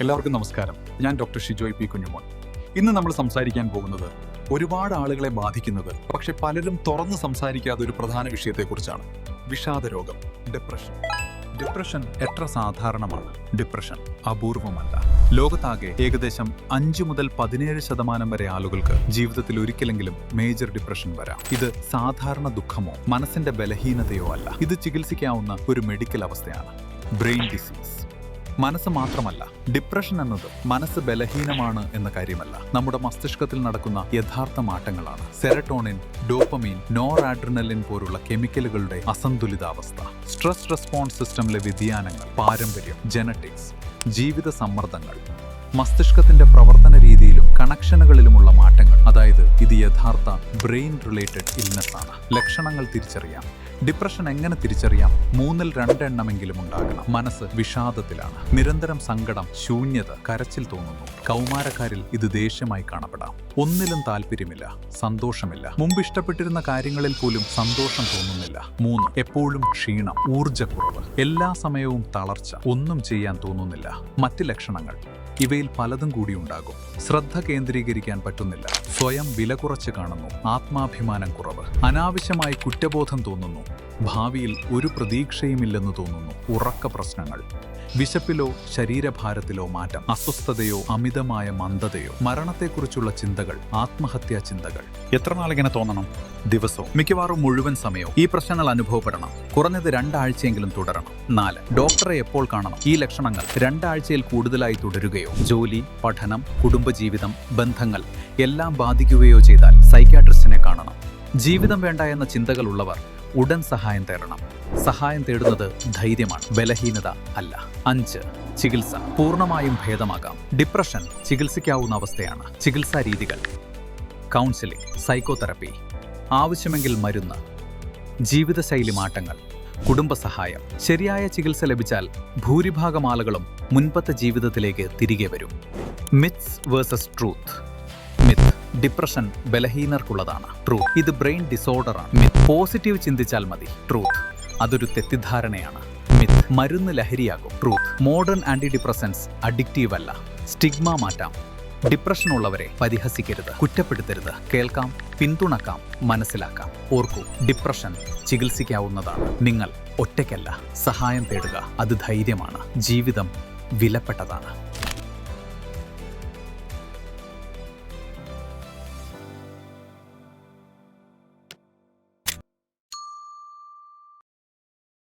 എല്ലാവർക്കും നമസ്കാരം. ഞാൻ ഡോക്ടർ ഷിജോയ് പി കുഞ്ഞുമോൻ. ഇന്ന് നമ്മൾ സംസാരിക്കാൻ പോകുന്നത് ഒരുപാട് ആളുകളെ ബാധിക്കുന്നത് പക്ഷെ പലരും തുറന്ന് സംസാരിക്കാത്ത ഒരു പ്രധാന വിഷയത്തെക്കുറിച്ചാണ്. വിഷാദ രോഗം ഡിപ്രഷൻ ഡിപ്രഷൻ എത്ര സാധാരണമാണ്? ഡിപ്രഷൻ അപൂർവമല്ല. ലോകത്താകെ ഏകദേശം അഞ്ചു മുതൽ പതിനേഴ് ശതമാനം വരെ ആളുകൾക്ക് ജീവിതത്തിൽ ഒരിക്കലെങ്കിലും മേജർ ഡിപ്രഷൻ വരാം. ഇത് സാധാരണ ദുഃഖമോ മനസ്സിന്റെ ബലഹീനതയോ അല്ല. ഇത് ചികിത്സിക്കാവുന്ന ഒരു മെഡിക്കൽ അവസ്ഥയാണ്. ബ്രെയിൻ ഡിസീസ് മനസ്സ് മാത്രമല്ല ഡിപ്രഷൻ എന്നത് മനസ്സ് ബലഹീനമാണ് എന്ന കാര്യമല്ല. നമ്മുടെ മസ്തിഷ്കത്തിൽ നടക്കുന്ന യഥാർത്ഥ മാറ്റങ്ങളാണ്. സെറട്ടോണിൻ ഡോപ്പമീൻ നോർ ആഡ്രിനലിൻ പോലുള്ള കെമിക്കലുകളുടെ അസന്തുലിതാവസ്ഥ സ്ട്രെസ് റെസ്പോൺസ് സിസ്റ്റമിലെ വ്യതിയാനങ്ങൾ പാരമ്പര്യം ജനറ്റിക്സ് ജീവിത സമ്മർദ്ദങ്ങൾ മസ്തിഷ്കത്തിന്റെ പ്രവർത്തന രീതിയിലും കണക്ഷനുകളിലുമുള്ള മാറ്റങ്ങൾ. അതായത് ഇത് യഥാർത്ഥ ബ്രെയിൻ റിലേറ്റഡ് ഇൽനെസ് ആണ്. ലക്ഷണങ്ങൾ തിരിച്ചറിയാം. ഡിപ്രഷൻ എങ്ങനെ തിരിച്ചറിയാം? മൂന്നിൽ രണ്ടെണ്ണമെങ്കിലും ഉണ്ടാകണം. മനസ്സ് വിഷാദത്തിലാണ്. നിരന്തരം സങ്കടം ശൂന്യത കരച്ചിൽ തോന്നുന്നു. കൗമാരക്കാരിൽ ഇത് ദേഷ്യമായി കാണപ്പെടാം. ഒന്നിലും താല്പര്യമില്ല സന്തോഷമില്ല. മുമ്പ് ഇഷ്ടപ്പെട്ടിരുന്ന കാര്യങ്ങളിൽ പോലും സന്തോഷം തോന്നുന്നില്ല. മൂന്ന് എപ്പോഴും ക്ഷീണം ഊർജക്കുറവ്. എല്ലാ സമയവും തളർച്ച ഒന്നും ചെയ്യാൻ തോന്നുന്നില്ല. മറ്റ് ലക്ഷണങ്ങൾ. ഇവയിൽ പലതും കൂടി ഉണ്ടാകും. ശ്രദ്ധ കേന്ദ്രീകരിക്കാൻ പറ്റുന്നില്ല. സ്വയം വില കുറച്ച് കാണുന്നു. ആത്മാഭിമാനം കുറവ്. അനാവശ്യമായി കുറ്റബോധം തോന്നുന്നു. ഭാവിയിൽ ഒരു പ്രതീക്ഷയുമില്ലെന്ന് തോന്നുന്നു. ഉറക്ക പ്രശ്നങ്ങൾ. വിശപ്പിലോ ശരീരഭാരത്തിലോ മാറ്റം. അസ്വസ്ഥതയോ അമിതമായ മന്ദതയോ. മരണത്തെക്കുറിച്ചുള്ള ചിന്തകൾ. ആത്മഹത്യാ ചിന്തകൾ. എത്ര നാളിങ്ങനെ തോന്നണം? ദിവസവും മിക്കവാറും മുഴുവൻ സമയവും ഈ പ്രശ്നങ്ങൾ അനുഭവപ്പെടണം. കുറഞ്ഞത് രണ്ടാഴ്ചയെങ്കിലും തുടരണം. നാല്. ഡോക്ടറെ എപ്പോൾ കാണണം? ഈ ലക്ഷണങ്ങൾ രണ്ടാഴ്ചയിൽ കൂടുതലായി തുടരുകയോ? ജോലി പഠനം കുടുംബജീവിതം ബന്ധങ്ങൾ എല്ലാം ബാധിക്കുകയോ ചെയ്താൽ സൈക്യാട്രിസ്റ്റിനെ കാണണം. ജീവിതം വേണ്ട എന്ന ചിന്തകളുള്ളവർ ഉടൻ സഹായം തേടണം. സഹായം തേടുന്നത് ധൈര്യമാണ് ബലഹീനത അല്ല. അഞ്ച് ചികിത്സ. പൂർണമായും ഭേദമാകാം. ഡിപ്രഷൻ ചികിത്സിക്കാവുന്ന അവസ്ഥയാണ്. ചികിത്സാ രീതികൾ. Counselling psychotherapy. ആവശ്യമെങ്കിൽ മരുന്ന്. ജീവിതശൈലി മാറ്റങ്ങൾ. കുടുംബസഹായം ശരിയായ ചികിത്സ ലഭിച്ചാൽ ഭൂരിഭാഗം ആളുകളും മുൻപത്തെ ജീവിതത്തിലേക്ക് തിരികെ വരും. Myths versus truth. ഡിപ്രഷൻ ബലഹീനർക്കുള്ളതാണ്. ട്രൂത്ത്. ഇത് ബ്രെയിൻ ഡിസോർഡറാണ്. മിത്ത്. പോസിറ്റീവ് ചിന്തിച്ചാൽ മതി. ട്രൂത്ത്. അതൊരു തെറ്റിദ്ധാരണയാണ്. മിത്ത്. മരുന്ന് ലഹരിയാകും. Truth. Modern anti depressants addictive അല്ല സ്റ്റിഗ്മ മാറ്റാം. ഡിപ്രഷൻ ഉള്ളവരെ പരിഹസിക്കരുത്. കുറ്റപ്പെടുത്തരുത്. കേൾക്കാം പിന്തുണക്കാം മനസ്സിലാക്കാം. ഓർക്കൂ ഡിപ്രഷൻ ചികിത്സിക്കാവുന്നതാണ്. നിങ്ങൾ ഒറ്റയ്ക്കല്ല. സഹായം തേടുക. അത് ധൈര്യമാണ്. ജീവിതം വിലപ്പെട്ടതാണ്.